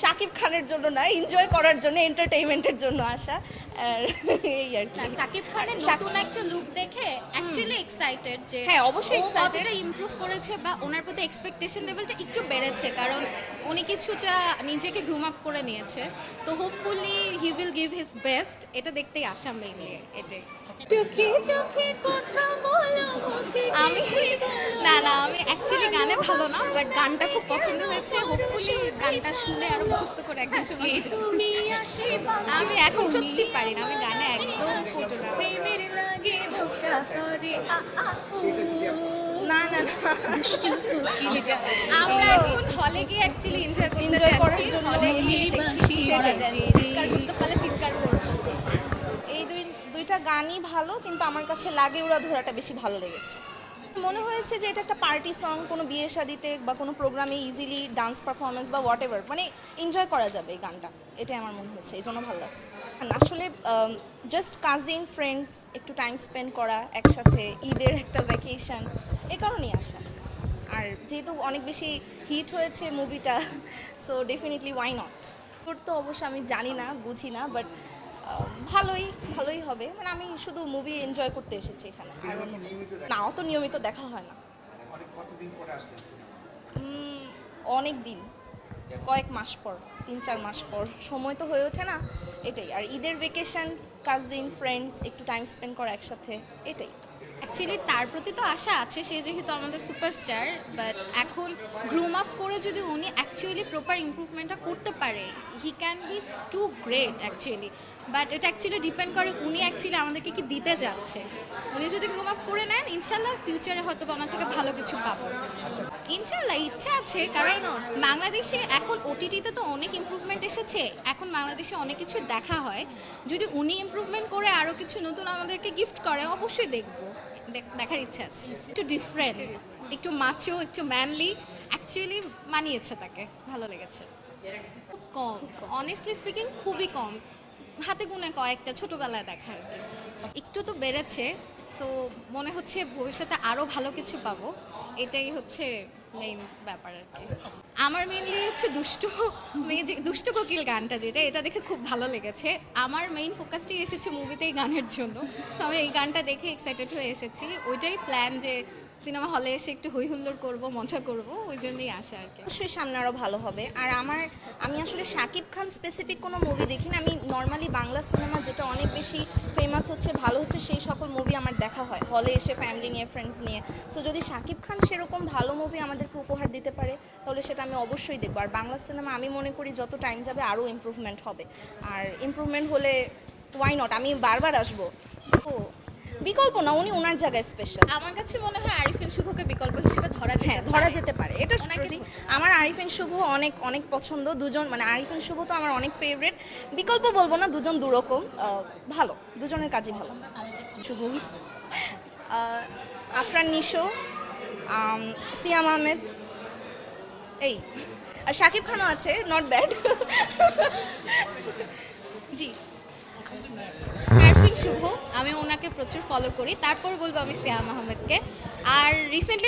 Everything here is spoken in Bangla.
শাকিব খানের জন্য না এনজয় করার জন্য এন্টারটেইনমেন্টের জন্য আসা আর এই আর কি। সাকিব খানের নতুন একটা লুক দেখে অ্যাকচুয়ালি এক্সাইটেড যে হ্যাঁ, অবশ্যই। কতটা ইমপ্রুভ করেছে বা ওনার প্রতি এক্সপেকটেশন লেভেলটা একটু বেড়েছে কারণ উনি কিছুটা নিজেকে গ্রুম আপ করে নিয়েছে। তো hopefully he will give his best এটা দেখতেই আসা মেইনলি এটাই। আমি না না আমি অ্যাকচুয়ালি গানে ভালো না বাট গানটা খুব পছন্দ হয়েছে। হোপফুলি গানটা শুনে আরও মুখস্থ করে একদিন শুনে আমি এখন সত্যি পারি না আমি গানে একদম করে আ উ না না না। আমরা এখন হলে গিয়ে অ্যাকচুয়ালি এনজয় করতে করার জন্য হলে চিৎকার এই দুই দুইটা গানই ভালো কিন্তু আমার কাছে লাগে ওরা ধরাটা বেশি ভালো লেগেছে। মনে হয়েছে যে এটা একটা পার্টি সং, কোনো বিয়ে শাদিতে বা কোনো প্রোগ্রামে ইজিলি ডান্স পারফরমেন্স বা হোয়াট এভার মানে এনজয় করা যাবে এই গানটা। এটাই আমার মনে হয়েছে, এই জন্য ভালো লাগছে। আসলে জাস্ট কাজিন ফ্রেন্ডস একটু টাইম স্পেন্ড করা, একসাথে ঈদের একটা ভ্যাকেশন এ কারণেই আসা। আর যেহেতু অনেক বেশি হিট হয়েছে মুভিটা সো ডেফিনেটলি ওয়াই নট তো অবশ্য আমি জানি না, বুঝি না বাট ভালোই ভালোই হবে। মানে আমি শুধু মুভি এনজয় করতে এসেছি এখানে। না অত নিয়মিত দেখা হয় না। মানে অনেক দিন। কয়েক মাস পর তিন চার মাস পর। সময় তো হয়ে ওঠে না এটাই। আর ঈদের ভেকেশন কাজিন ফ্রেন্ডস একটু টাইম স্পেন্ড করা একসাথে এটাই। অ্যাকচুয়ালি তার প্রতি তো আশা আছে সে যেহেতু আমাদের সুপারস্টার বাট এখন গ্রুম আপ করে যদি উনি অ্যাকচুয়ালি প্রপার ইম্প্রুভমেন্টটা করতে পারে he can be too great actually but এটা অ্যাকচুয়ালি ডিপেন্ড করে উনি অ্যাকচুয়ালি আমাদেরকে কি দিতে যাচ্ছে। উনি যদি গ্রুম আপ করে নেন ইনশাল্লাহ ফিউচারে হয়তো বা আমার থেকে ভালো কিছু পাবো। ইনশাল্লাহ ইচ্ছা আছে কারণ বাংলাদেশে এখন ওটিটিতে তো অনেক ইম্প্রুভমেন্ট এসেছে এখন বাংলাদেশে অনেক কিছু দেখা হয়। যদি উনি ইমপ্রুভমেন্ট করে আরও কিছু নতুন আমাদেরকে গিফট করে অবশ্যই দেখব। দেখ- দেখার ইচ্ছা আছে। একটু ডিফারেন্ট একটু মাচো একটু ম্যানলি অ্যাকচুয়ালি মানিয়েছে তাকে, ভালো লেগেছে। খুব কম অনেস্টলি স্পিকিং খুবই কম। হাতে গুনে কয়েকটা ছোটোবেলায় দেখা আর কি। একটু তো বেড়েছে সো মনে হচ্ছে ভবিষ্যতে আরও ভালো কিছু পাবো। এটাই হচ্ছে মেইন ব্যাপার আর কি। আমার মেইনলি হচ্ছে দুষ্টু মেয়ে যে, দুষ্টু কোকিল গানটা যেটা, এটা দেখে খুব ভালো লেগেছে। আমার মেইন ফোকাসটি এসেছে মুভিতে এই গানের জন্য। তো আমি এই গানটা দেখে এক্সাইটেড হয়ে এসেছি। ওইটাই প্ল্যান যে সিনেমা হলে এসে একটু হই হুল্লোড় করব, মজা করব, ওই জন্যই আসা আর কি। অবশ্যই সামনে আরও ভালো হবে। আর আমার, আমি আসলে শাকিব খান স্পেসিফিক কোনো মুভি দেখি না আমি নর্মালি বাংলা সিনেমা যেটা অনেক বেশি ফেমাস হচ্ছে, ভালো হচ্ছে, সেই সকল মুভি আমার দেখা হয়। হলে এসে ফ্যামিলি নিয়ে ফ্রেন্ডস নিয়ে। সো যদি শাকিব খান সেরকম ভালো মুভি আমাদেরকে উপহার দিতে পারে, তাহলে সেটা আমি অবশ্যই দেখব। আর বাংলা সিনেমা আমি মনে করি যত টাইম যাবে আরও ইমপ্রুভমেন্ট হবে। আর ইমপ্রুভমেন্ট হলে ওয়াই নট আমি বারবার আসব। ও বিকল্প না উনি ওনার জায়গায় স্পেশাল আমার কাছে মনে হয় আরিফিন শুভকে বিকল্প হিসেবে ধরা হ্যাঁ ধরা যেতে পারে এটা আমার আরিফিন শুভ অনেক অনেক পছন্দ দুজন মানে আরিফিন শুভ তো আমার অনেক ফেভারিট বিকল্প বলব না দুজন দুরকম ভালো দুজনের কাজই ভালো। শুভ। আফরান নিশো সিয়াম আহমেদ এই আর শাকিব খানও আছে নট ব্যাড জি। শুভ আমি ওনাকে প্রচুর ফলো করি। তারপর বলব আমি শ্যাম আহমেদকে। আর রিসেন্টলি